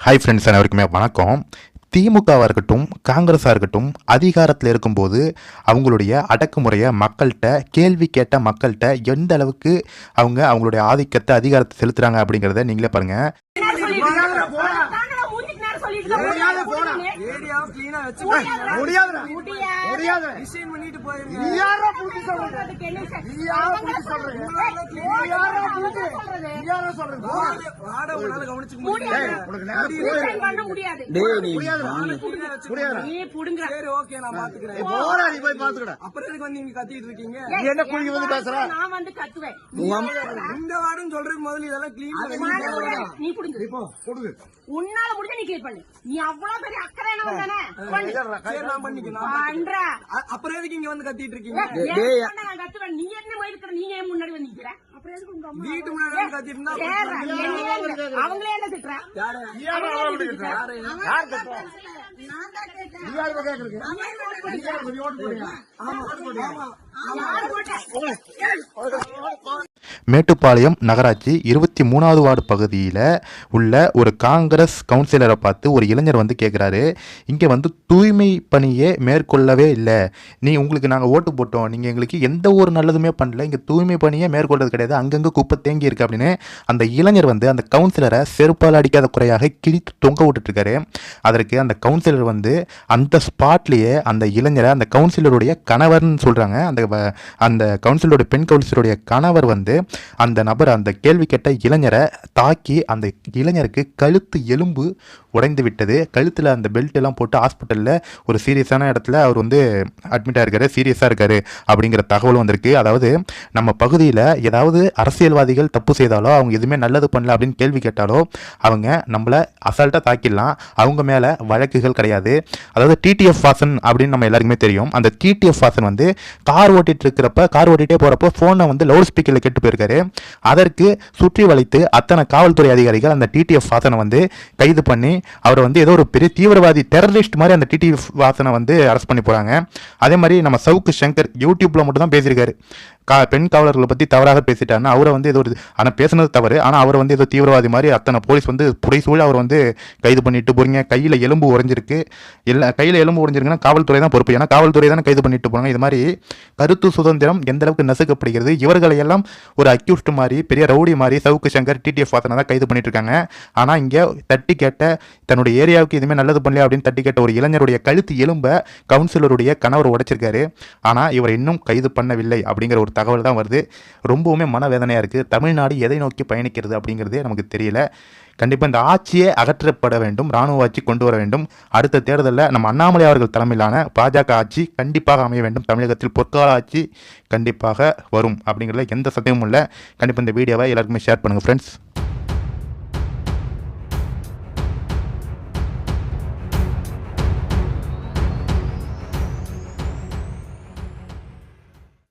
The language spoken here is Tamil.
ஹாய் ஃப்ரெண்ட்ஸ் அனைவருக்குமே வணக்கம். திமுகவாக இருக்கட்டும் காங்கிரஸாக இருக்கட்டும் அதிகாரத்தில் இருக்கும்போது அவங்களுடைய அடக்குமுறையை மக்கள்கிட்ட கேள்வி கேட்ட மக்கள்கிட்ட எந்த அளவுக்கு அவங்க அவங்களுடைய ஆதிக்கத்தை அதிகாரத்தை செலுத்துகிறாங்க அப்படிங்கிறத நீங்களே பாருங்கள் முடியாது. முடியாது. Design பண்ணிட்டு போயிருங்க. நீ யாரா புடிச்சு சொல்றது? நீ யாரா புடிச்சு சொல்றது? நீ யாரா புடிச்சு? நீ யாரா சொல்றது? வார்டு- வார்டை உங்களால கவனிச்சுக்க முடியல. டேய், உனக்கு நேரம் போயிரு. முடியாது. நீ சரி, okay, நான் பாத்துக்கிறேன். போடா, நீ போய் பாத்துக்கடா. அப்புறம் எதுக்கு வந்து நீங்க கத்திட்டு இருக்கீங்க? நீ என்ன குழிக்கு வந்து பேசுற? நான் வந்து கத்துவேன் இந்த வார்டுன்னு சொல்றதுக்கு முதல்ல இதெல்லாம் clean பண்ணி முடியாது. நீ புடுங்கு இப்போ, கொடுங்க. உன்னால முடிஞ்ச நீ பண்ணு நீ அவ்வளவு பெரிய அக்கறை என்ன வந்தானே பண்ணு சரி, நான் பண்ணிக்கிறேன். பண்ற அ- அப்புறம் எதுக்கு இங்க வந்து கத்திட்டு இருக்கீங்க? நீ என்ன மாதிரி இருக்கிற நீ ஏன் முன்னாடி வந்து நிக்கிற? அப்புறம் எதுக்கு உங்க அம்மா வீட்டு முன்னாடி வந்து கத்திட்டு இருந்தா அப்புறம் கேக்குறா, என்னையே இல்ல. அவங்களே என்ன திட்டுறா? நீ யாரு? மேட்டுப்பாளையம் நகராட்சி இருபத்தி மூணாவது வார்டு பகுதியில் உள்ள ஒரு காங்கிரஸ் கவுன்சிலரை பார்த்து ஒரு இளைஞர் வந்து கேட்குறாரு இங்கே வந்து தூய்மை பணியே மேற்கொள்ளவே இல்லை. நீ உங்களுக்கு நாங்கள் ஓட்டு போட்டோம். நீங்கள் எங்களுக்கு எந்த ஒரு நல்லதுமே பண்ணல. இங்கே தூய்மை பணியே மேற்கொள்றது கிடையாது. அங்கங்கே குப்பை தேங்கி இருக்கு அப்படின்னு அந்த இளைஞர் வந்து அந்த கவுன்சிலரை செருப்பால் அடிக்காத குறையாக கிழித்து தொங்க விட்டுட்டுருக்காரு அதற்கு அந்த கவுன்சிலர் கவுன்சிலர் வந்து அந்த ஸ்பாட்லேயே அந்த இளைஞரை அந்த கவுன்சிலருடைய கணவர்னு சொல்கிறாங்க அந்த வ- அந்த கவுன்சிலருடைய பெண் கவுன்சிலருடைய கணவர் வந்து அந்த நபர் அந்த கேள்வி கேட்ட இளைஞரை தாக்கி அந்த இளைஞருக்கு கழுத்து எலும்பு உடைந்து விட்டது. கழுத்தில் அந்த பெல்ட் எல்லாம் போட்டு ஹாஸ்பிட்டலில் ஒரு சீரியஸான இடத்துல அவர் வந்து அட்மிட் ஆயிருக்காரு சீரியஸாக இருக்காரு அப்படிங்கிற தகவல் வந்திருக்கு. அதாவது நம்ம பகுதியில் ஏதாவது அரசியல்வாதிகள் தப்பு செய்தாலோ அவங்க எதுவுமே நல்லது பண்ணல அப்படின்னு கேள்வி கேட்டாலோ அவங்க நம்மளை அசால்ட்டாக தாக்கிடலாம். அவங்க மேலே வழக்குகள் கிடையாது. அதாவது டிடிஎஃப் வாசன் அப்படின்னு நம்ம எல்லாருக்குமே தெரியும். அந்த டிடிஎஃப் வாசன் வந்து கார் ஓட்டிகிட்டு இருக்கிறப்ப கார் ஓட்டிகிட்டே போகிறப்போ ஃபோனை வந்து லவுட் ஸ்பீக்கரில் கேட்டு போயிருக்காரு. அதற்கு சுற்றி வளைத்து அத்தனை காவல்துறை அதிகாரிகள் அந்த டிடிஎஃப் வாசனை வந்து கைது பண்ணி அவர் வந்து ஏதோ ஒரு பெரிய தீவிரவாதி டெரரிஸ்ட் மாதிரி அந்த டிடிஎஃப் வாசனை வந்து அரெஸ்ட் பண்ணி போகிறாங்க அதே மாதிரி நம்ம சவுக்கு சங்கர் யூடியூப்பில் மட்டும் தான் பேசியிருக்காரு. கா பெண் காவலர்களை பற்றி தவறாக பேசிட்டாருன்னா அவரை வந்து ஏதோ ஒரு ஆனால் பேசுனது தவறு. ஆனால் அவர் வந்து ஏதோ தீவிரவாதி மாதிரி அத்தனை போலீஸ் வந்து புடைசூழ அவர் வந்து கைது பண்ணிட்டு போறீங்க. கையில் எலும்பு உறைஞ்சிருக்கு. எல்லா கையில் எலும்பு உறைஞ்சிருக்குன்னா காவல்துறை தான் பொறுப்பு. ஏன்னா காவல்துறை தானே கைது பண்ணிட்டு போகிறாங்க இது மாதிரி கருத்து சுதந்திரம் எந்த அளவுக்கு நசுக்கப்படுகிறது? இவர்களை எல்லாம் ஒரு அக்யூஸ்ட் மாதிரி பெரிய ரவுடி மாதிரி சவுக்கு சங்கர் டிடிஎஃப் வாசனை தான் கைது பண்ணிட்டு இருக்காங்க. ஆனால் இங்கே தட்டி கேட்ட தன்னுடைய ஏரியாவுக்கு எதுவுமே நல்லது பண்ணல அப்படின்னு தட்டி கேட்ட ஒரு இளைஞருடைய கழுத்து எலும்பை கவுன்சிலருடைய கணவர் உடைச்சிருக்காரு. ஆனால் இவர் இன்னும் கைது பண்ணவில்லை அப்படிங்கிற ஒரு தகவல் தான் வருது. ரொம்பவுமே மனவேதனையாக இருக்குது தமிழ்நாடு எதை நோக்கி பயணிக்கிறது அப்படிங்கிறதே நமக்கு தெரியல. கண்டிப்பாக இந்த ஆட்சியே அகற்றப்பட வேண்டும். இராணுவ ஆட்சி கொண்டு வர வேண்டும். அடுத்த தேர்தலில் நம்ம அண்ணாமலை அவர்கள் தலைமையிலான பாஜக ஆட்சி கண்டிப்பாக அமைய வேண்டும். தமிழகத்தில் பொற்கால ஆட்சி கண்டிப்பாக வரும் அப்படிங்கிறதுல எந்த சந்தேகமும் இல்லை. கண்டிப்பாக இந்த வீடியோவை எல்லாருக்குமே ஷேர் பண்ணுங்கள் ஃப்ரெண்ட்ஸ்